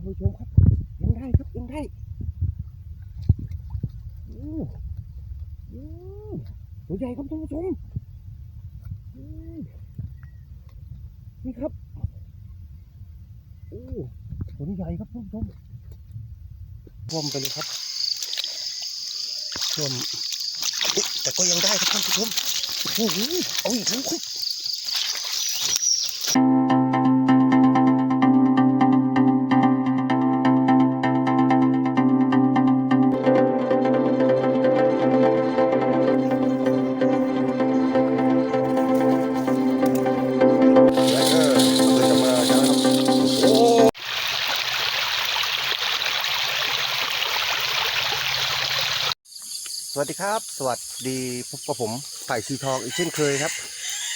านผู้ชมครับยังได้ครับยังได้ตัวใหญ่ครับท่านผู้ชมนี่ครับโอ้ตัวใหญ่ครับท่านผู้ชมท่วมไปเลยครับท่วมแต่ก็ยังได้ครับท่านผู้ชมโอ้โหเอาอีกแล้วครับ ดีครับ สวัสดีพบกับผมไผ่สีทองอีกเช่นเคยครับ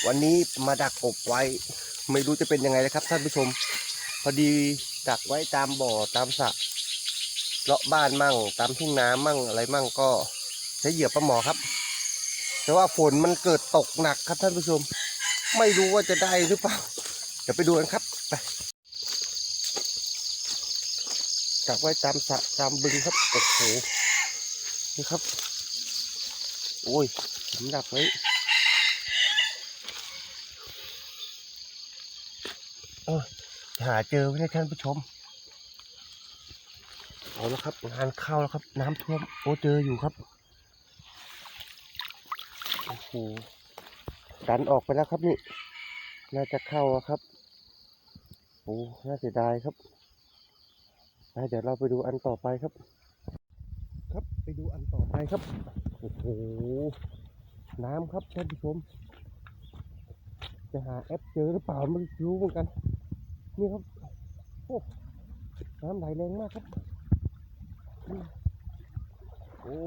วันนี้มาดักกบไว้ ไม่รู้จะเป็นยังไงนะครับท่านผู้ชม พอดีดักไว้ตามบ่อตามสระเลาะบ้านมั่ง ตามทุ่งนามั่งอะไรมั่งก็ใช้เหยื่อปลาหมอครับ แต่ว่าฝนมันเกิดตกหนักครับท่านผู้ชม ไม่รู้ว่าจะได้หรือเปล่าเดี๋ยวไปดูกันครับไปดักไว้ตามสระตามบึงครับโอ้โหนี่ครับ โอ้ยผมดักไว้โอ้ยหาเจอไม่ได้ท่านผู้ชม เอาแล้วครับงานเข้าแล้วครับ น้ำท่วมโอ้เจออยู่ครับโอ้โหดันออกไปแล้วครับนี่ น่าจะเข้าครับโอ้น่าเสียดายครับเดี๋ยวเราไปดูอันต่อไปครับ ครับไปดูอันต่อไปครับ โอ้โห น้ำครับท่านผู้ชม จะหาแอปเจอหรือเปล่าไม่รู้เหมือนกัน นี่ครับ โอ้น้ำไหลแรงมากครับ โอ้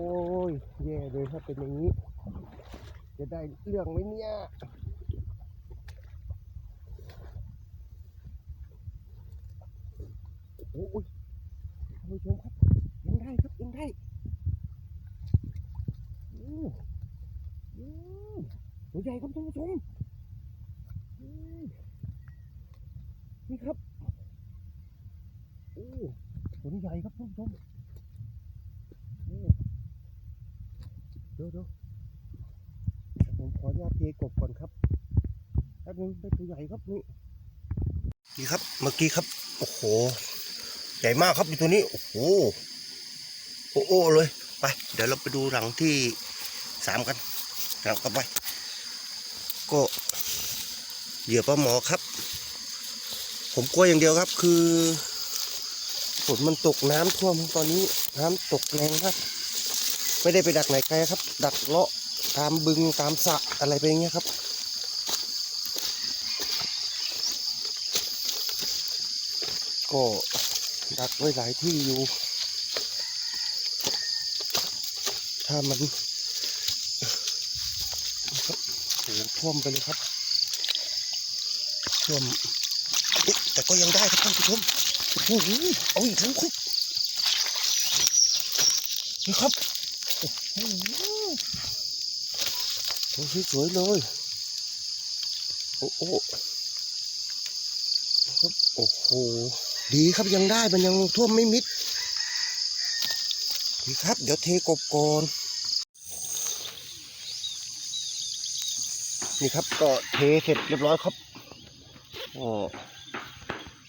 ย แย่เลยถ้าเป็นอย่างนี้ จะได้เรื่องไหมเนี่ยโอ้ยท่านผู้ชมครับ ยังได้ครับ ยังได้ โอ้โอ้ตัว ใหญ่ครับท่านผู้ชมนี่ครับโอ้ตัวนใหญ่ครับท่านผู้ชมเดี๋ยวเดี๋ยวผมขออนุญาตเทกบก่อนครับแป๊บนึงได้ตัวใหญ่ครับนี่นี่ครับเมื่อกี้ครับโอ้โห ใหญ่มากครับอยู่ตัวนี้โอ้โหโอ้โอ้เลยไป เดี๋ยวเราไปดูหลังที่สามกันเรากลับไป ก็เหยื่อปลาหมอครับ ผมกลัวอย่างเดียวครับ คือฝนมันตกน้ำท่วมตอนนี้น้ำตกแรงครับ ไม่ได้ไปดักไหนไกลครับ ดักเลาะตามบึงตามสระอะไรไปอย่างเงี้ยครับก็ดักไว้หลายที่อยู่ ถ้ามันครับโอ้โห ท่วมไปเลยครับท่วมอุ๊ยแต่ก็ยังได้ครับท่านผู้ชมโอ้โหเอาอีกแล้วครับนี่ครับโอ้โหตัวสวยๆเลยโอ้โหครับโอ้โหดีครับยังได้มันยังท่วมไม่มิดดีครับ เดี๋ยวเทกบก่อน นี่ครับก็เทเสร็จเรียบร้อยครับโอ้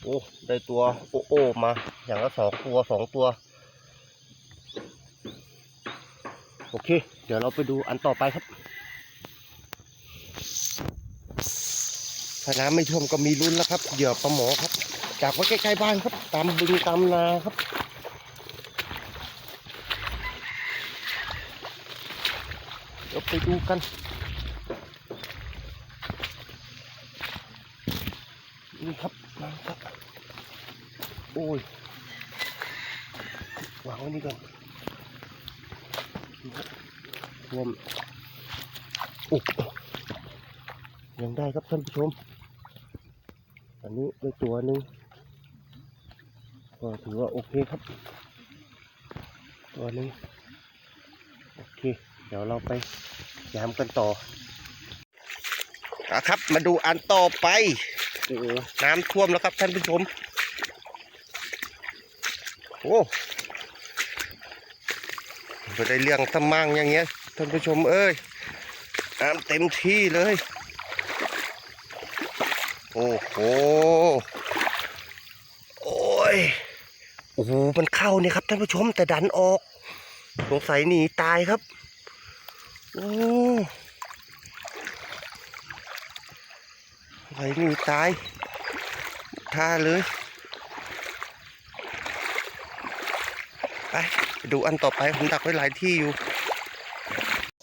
โอ้ได้ตัวโอโอมาอย่างละสองตัวสองตัว โอเค เดี๋ยวเราไปดูอันต่อไปครับ ถ้าน้ำไม่ท่วมก็มีลุ้นแล้วครับ เหยื่อปลาหมอครับ จากไว้ใกล้ๆบ้านครับ ตามบึงตามนาครับเดี๋ยวไปดูกัน นี่ครับมาครับ โอ้ยวางไว้นี่ก่อนรวมโอ้ยังได้ครับท่านผู้ชม อันนี้ได้ตัวหนึ่งก็ถือว่าโอเคครับ ตัวหนึ่งโอเค เดี๋ยวเราไปยามกันต่อครับ มาดูอันต่อไป โอ้น้ำท่วมแล้วครับท่านผู้ชม โอ้ไม่ได้เลี้ยงตะมังอย่างเงี้ยท่านผู้ชมเอ้ยน้ำเต็มที่เลย โอ้โหโอ้ยโอ้โหมันเข้าเนี่ยครับท่านผู้ชมแต่ดันออก สงสัยหนีตายครับ โอ้ สงสัยนีตายท่าเลย ไป ดูอันต่อไปผมดักไว้หลายที่อยู่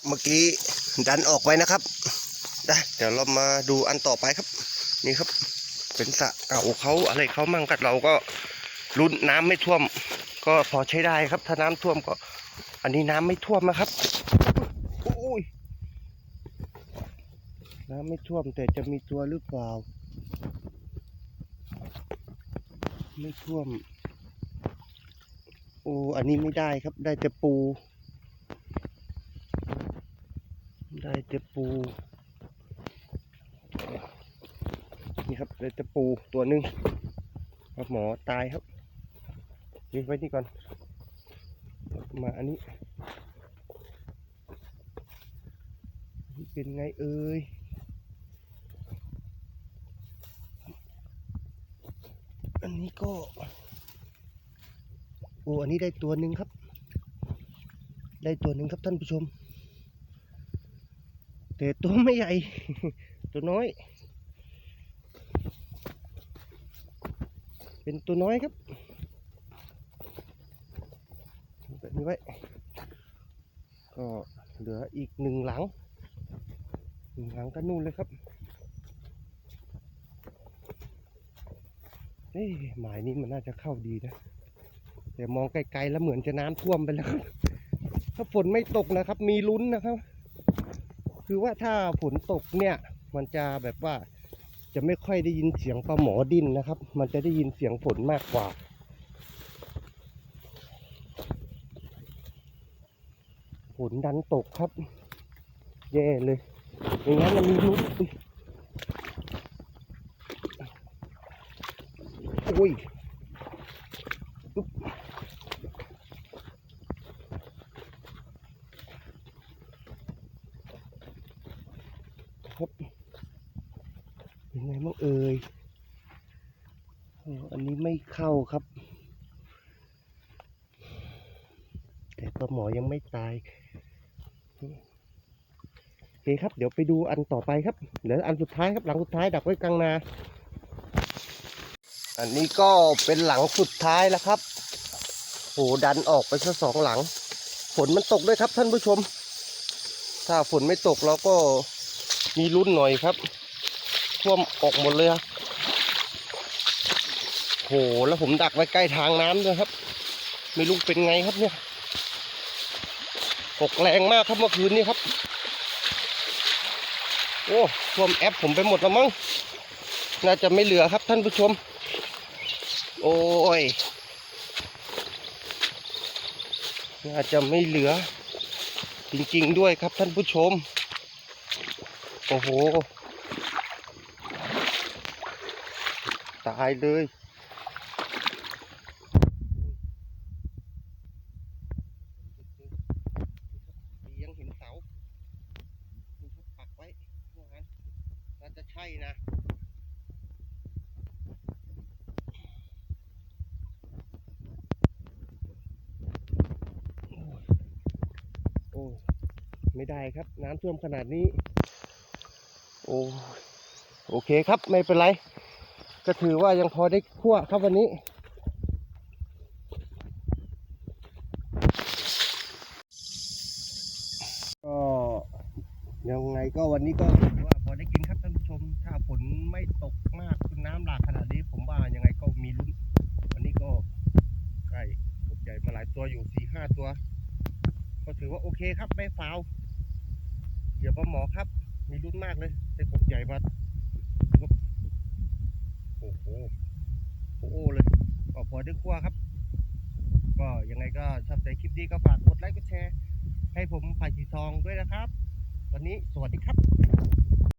เมื่อกี้ดันออกไว้นะครับเดี๋ยวเรามาดูอันต่อไปครับ นี่ครับ เป็นสะเก่าเขาอะไรเขามั่งกัดเราก็รุ่นน้ำไม่ท่วม ก็พอใช้ได้ครับ ถ้าน้ำท่วมก็ อันนี้น้ำไม่ท่วมนะครับโอ้ย น้ำไม่ท่วมแต่จะมีตัวหรือเปล่า ไม่ท่วม โอ้อันนี้ไม่ได้ครับ ได้แต่ปู ได้แต่ปูนี่ครับได้แต่ปูตัวหนึ่งครับหมอตายครับนี่ไว้นี่ก่อน มาอันนี้นี่เป็นไงเอ่ย อันนี้ก็ โอ้อันนี้ได้ตัวหนึ่งครับ ได้ตัวหนึ่งครับท่านผู้ชม แต่ตัวไม่ใหญ่ ตัวน้อย เป็นตัวน้อยครับแบบนี้ไว้ก็เหลืออีกหนึ่งหลังหนึ่งหลังก็นู่นเลยครับ เอ้ยหมายนี้มันน่าจะเข้าดีนะแต่มองไกลๆแล้วเหมือนจะน้ำท่วมไปแล้วถ้าฝนไม่ตกนะครับ มีลุ้นนะครับ คือว่าถ้าฝนตกเนี่ย มันจะแบบว่าจะไม่ค่อยได้ยินเสียงปลาหมอดิ้นนะครับ มันจะได้ยินเสียงฝนมากกว่าฝนดันตกครับ แย่เลยอย่างนั้นมันมีลุ้น อุ้ยครับเป็นไงบ้างเอ่ยอันนี้ไม่เข้าครับ แต่ปลาหมอยังไม่ตายโอเคครับ เดี๋ยวไปดูอันต่อไปครับเดี๋ยวอันสุดท้ายครับ หลังสุดท้ายดักไว้กลางนา อันนี้ก็เป็นหลังสุดท้ายแล้วครับโหดันออกไปซะสองหลัง ฝนมันตกด้วยครับท่านผู้ชม ถ้าฝนไม่ตกเราก็มีลุ้นหน่อยครับท่วมออกหมดเลยครับโหแล้วผมดักไว้ใกล้ทางน้ำด้วยครับ ไม่รู้เป็นไงครับเนี่ยตกแรงมากครับเมื่อคืนนี้ครับ โอ้ท่วมแอปผมไปหมดแล้วมั้งน่าจะไม่เหลือครับท่านผู้ชม โอ้ยน่าจะไม่เหลือ จริงๆด้วยครับท่านผู้ชม โอ้โห ตายเลย ยังเห็นเสานี่ครับปักไว้ว่างั้นน่าจะใช่นะ โอ้ไม่ได้ครับ น้ำท่วมขนาดนี้ โอ้โอเคครับไม่เป็นไรก็ถือว่ายังพอได้คั่วครับวันนี้ ก็ยังไงก็วันนี้ก็ถือว่าพอได้กินครับท่านผู้ชม ถ้าฝนไม่ตกมากคุณน้ำหลากขนาดนี้ผมว่ายังไงก็มีลุ้น วันนี้ก็ใกล้กบใหญ่มาหลายตัวอยู่สี่ห้าตัว ก็ถือว่าโอเคครับไม่ฟาวเหยื่อปลาหมอครับ มีรุ่นมากเลยเป็นกบใหญ่มาโอ้โหโอ้โหเลยก็พอได้คั่วครับ ก็ยังไงก็ชอบใจคลิปนี้ก็ฝากกดไลค์กดแชร์ ให้ผมผ่านสีทองด้วยนะครับ วันนี้สวัสดีครับ